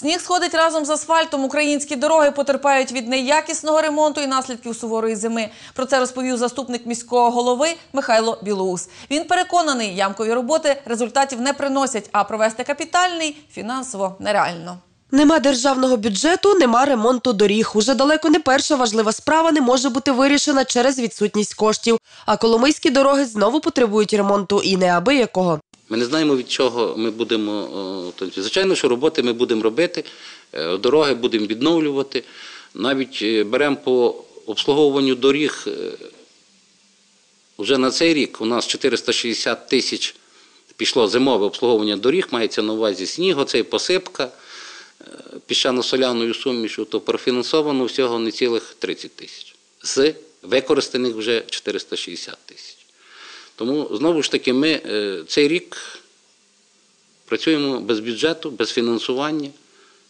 Сніг сходить разом з асфальтом. Українські дороги потерпають від неякісного ремонту і наслідків суворої зими. Про це розповів заступник міського голови Михайло Білоус. Він переконаний, ямкові роботи результатів не приносять, а провести капітальний фінансово нереально. Нема державного бюджету, нема ремонту доріг. Уже далеко не перша важлива справа не може бути вирішена через відсутність коштів. А коломийські дороги знову потребують ремонту і неабиякого. Ми не знаємо, від чого ми будемо. Звичайно, що роботи ми будемо робити, е, дороги будемо відновлювати. Навіть е, беремо по обслуговуванню доріг. е, Вже на цей рік у нас 460 тисяч пішло зимове обслуговування доріг, мається на увазі сніг, оцей посипка піщано-соляною сумішу, то профінансовано всього не цілих 30 тисяч. З використаних вже 460 тисяч. Тому знову ж таки, ми е, цей рік працюємо без бюджету, без фінансування.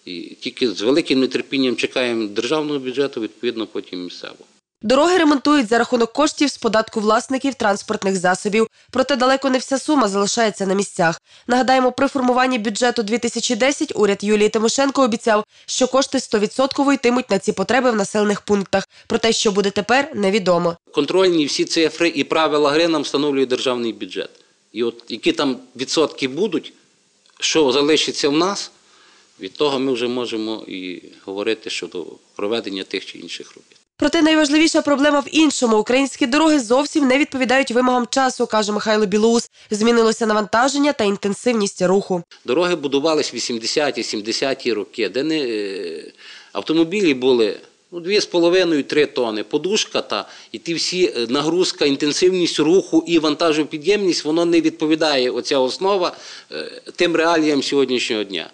І тільки з великим нетерпінням чекаємо державного бюджету, відповідно, потім місцевого. Дороги ремонтують за рахунок коштів з податку власників транспортних засобів. Проте далеко не вся сума залишається на місцях. Нагадаємо, при формуванні бюджету 2010 уряд Юлії Тимошенко обіцяв, що кошти 100% йтимуть на ці потреби в населених пунктах. Про те, що буде тепер, невідомо. Контрольні всі цифри і правила гри нам встановлює державний бюджет. І от які там відсотки будуть, що залишиться в нас, від того ми вже можемо і говорити щодо проведення тих чи інших робіт. Проте найважливіша проблема в іншому. Українські дороги зовсім не відповідають вимогам часу, каже Михайло Білоус. Змінилося навантаження та інтенсивність руху. Дороги будувались в 80-ті, 70-ті роки, де не, е, автомобілі були ну, 2,5-3 тони, подушка та і ті всі е, нагрузка, інтенсивність руху і вантажопідємність, воно не відповідає оця основа е, тим реаліям сьогоднішнього дня.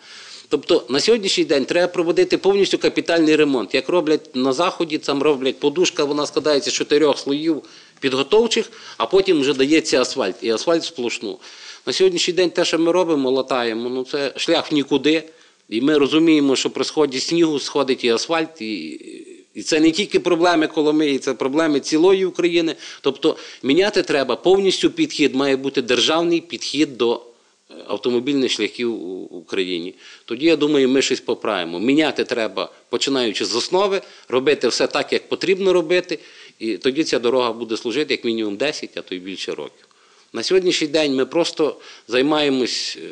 Тобто на сьогоднішній день треба проводити повністю капітальний ремонт. Як роблять на заході, там роблять подушка, вона складається з чотирьох слоїв підготовчих, а потім вже дається асфальт, і асфальт сплошну. На сьогоднішній день те, що ми робимо, латаємо, ну це шлях нікуди. І ми розуміємо, що при сході снігу сходить і асфальт, і, і це не тільки проблеми Коломиї, це проблеми цілої України. Тобто міняти треба повністю підхід, має бути державний підхід до автомобільних шляхів у Україні. Тоді, я думаю, ми щось поправимо. Міняти треба, починаючи з основи, робити все так, як потрібно робити, і тоді ця дорога буде служити як мінімум 10, а то й більше років. На сьогоднішній день ми просто займаємось е,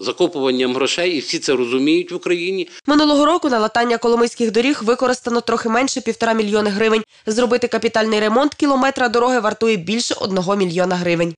закопуванням грошей, і всі це розуміють в Україні. Минулого року на латання коломийських доріг використано трохи менше півтора мільйони гривень. Зробити капітальний ремонт кілометра дороги вартує більше одного мільйона гривень.